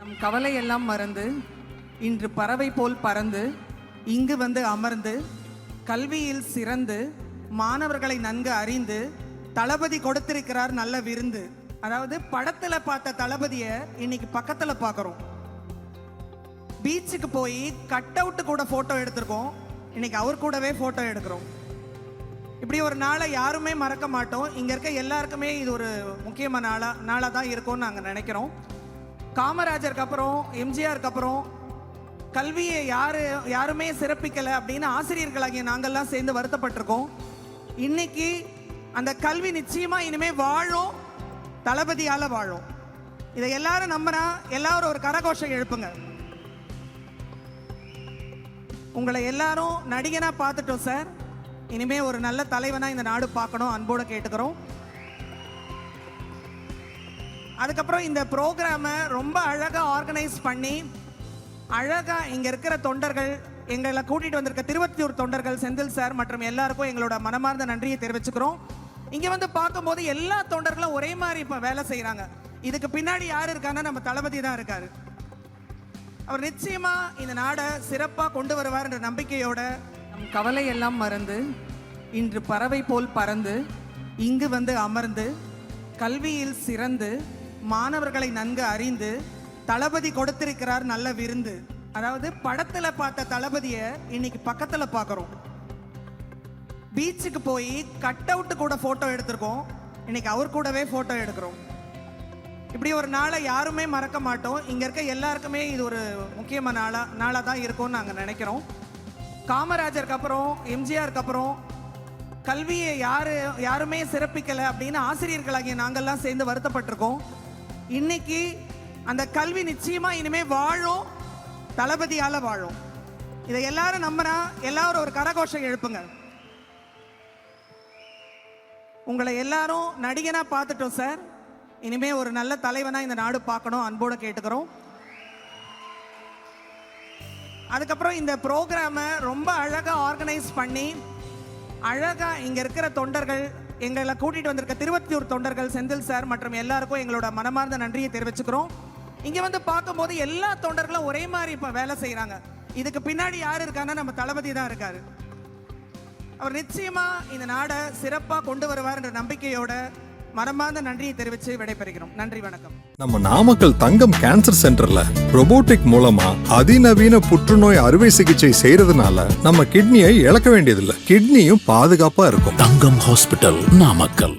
நம் கவலை எல்லாம் மறந்து இன்று பறவை போல் பறந்து இங்கு வந்து அமர்ந்து கல்வியில் சிறந்து மாணவர்களை நன்கு அறிந்து தளபதி கொடுத்திருக்கிறார் நல்ல விருந்து. அதாவது படத்தில் பார்த்த தளபதியை இன்னைக்கு பக்கத்தில் பார்க்குறோம். பீச்சுக்கு போய் கட் அவுட்டு கூட ஃபோட்டோ எடுத்திருக்கோம். இன்னைக்கு அவர் கூடவே ஃபோட்டோ எடுக்கிறோம். இப்படி ஒரு நாளை யாருமே மறக்க மாட்டோம். இங்கே இருக்க எல்லாருக்குமே இது ஒரு முக்கியமான நாளாக நாளாக தான் இருக்கும்னு நாங்கள் நினைக்கிறோம். காமராஜருக்கு அப்புறம் எம்ஜிஆருக்கு அப்புறம் கல்வியை யாரு யாருமே சிறப்பிக்கலை அப்படின்னு ஆசிரியர்களாகிய நாங்கள்லாம் சேர்ந்து வருத்தப்பட்டிருக்கோம். இன்னைக்கு அந்த கல்வி நிச்சயமா இனிமே வாழும் தளபதியால வாழும். இதை எல்லாரும் நம்பினா எல்லாரும் ஒரு கரகோஷம் எழுப்புங்க. உங்களை எல்லாரும் நடிகனா பார்த்துட்டோம் சார். இனிமே ஒரு நல்ல தலைவனா இந்த நாடு பார்க்கணும் அன்போட கேட்டுக்கிறோம். அதுக்கப்புறம் இந்த ப்ரோக்ராமை ரொம்ப அழகாக ஆர்கனைஸ் பண்ணி அழகாக இங்கே இருக்கிற தொண்டர்கள் எங்களை கூட்டிகிட்டு வந்திருக்க திருவத்தியூர் தொண்டர்கள் செந்தில் சார் மற்றும் எல்லாருக்கும் எங்களோட மனமார்ந்த நன்றியை தெரிவிச்சுக்கிறோம். இங்கே வந்து பார்க்கும்போது எல்லா தொண்டர்களும் ஒரே மாதிரி இப்போ வேலை செய்கிறாங்க இதுக்கு பின்னாடி யார் இருக்காங்கன்னா நம்ம தளபதி தான் இருக்கார். அவர் நிச்சயமாக இந்த நாடை சிறப்பாக கொண்டு வருவார் என்ற நம்பிக்கையோட நம் கவலை எல்லாம் மறந்து இன்று பறவை போல் பறந்து இங்கு வந்து அமர்ந்து கல்வியில் சிறந்து மாணவர்களை நன்கு அறிந்து தளபதி கொடுத்திருக்கிறார் நல்ல விருந்து. அதாவது படத்துல பார்த்த தளபதியை இன்னைக்கு பக்கத்துல பார்க்குறோம். பீச்சுக்கு போய் கட் அவுட்டு கூட போட்டோ எடுத்திருக்கோம். இன்னைக்கு அவர் கூடவே போட்டோ எடுக்கிறோம். இப்படி ஒரு நாளை யாருமே மறக்க மாட்டோம். இங்க இருக்க எல்லாருக்குமே இது ஒரு முக்கியமான நாளா நாளாக தான் இருக்கும்னு நாங்கள் நினைக்கிறோம். காமராஜருக்கு அப்புறம் எம்ஜிஆருக்கு அப்புறம் கல்வியை யாரு யாருமே சிறப்பிக்கலை அப்படின்னு ஆசிரியர்களாகிய நாங்கள்லாம் சேர்ந்து வருத்தப்பட்டிருக்கோம். இன்னைக்கு அந்த கல்வி நிச்சயமா இனிமே வாழும் தளபதியால வாழும். இதை எல்லாரும் நம்பினா எல்லாரும் ஒரு கரகோஷம் எழுப்புங்க. உங்களை எல்லாரும் நடிகனா பார்த்துட்டோம் சார் இனிமே ஒரு நல்ல தலைவனா இந்த நாடு பார்க்கணும் அன்போட கேட்டுக்கிறோம். அதுக்கப்புறம் இந்த ப்ரோக்ராமை ரொம்ப அழகாக ஆர்கனைஸ் பண்ணி அழகாக இங்கே இருக்கிற தொண்டர்கள் எங்களை கூட்டிட்டு வந்திருக்க திருவத்தியூர் தொண்டர்கள் செந்தில் சார் மற்றும் எல்லாருக்கும் எங்களோட மனமார்ந்த நன்றியை தெரிவிச்சுக்கிறோம். இங்க வந்து பார்க்கும்போது எல்லா தொண்டர்களும் ஒரே மாதிரி இப்ப வேலை செய்யறாங்க இதுக்கு பின்னாடி யார் இருக்காங்கன்னா நம்ம தளபதி தான் இருக்காரு. அவர் நிச்சயமா இந்த நாடை சிறப்பாக கொண்டு வருவார் என்ற நம்பிக்கையோட மனமார்ந்த நன்றியை தெரிவித்து விடைபெறுகிறோம். நன்றி வணக்கம். நம்ம நாமக்கல் தங்கம் கேன்சர் சென்டர்ல robotic மூலமா அதிநவீன புற்றுநோய் அறுவை சிகிச்சை செய்யறதுனால நம்ம கிட்னியை இழக்க வேண்டியதில்லை. கிட்னியும் பாதுகாப்பா இருக்கும். தங்கம் ஹாஸ்பிட்டல் நாமக்கல்.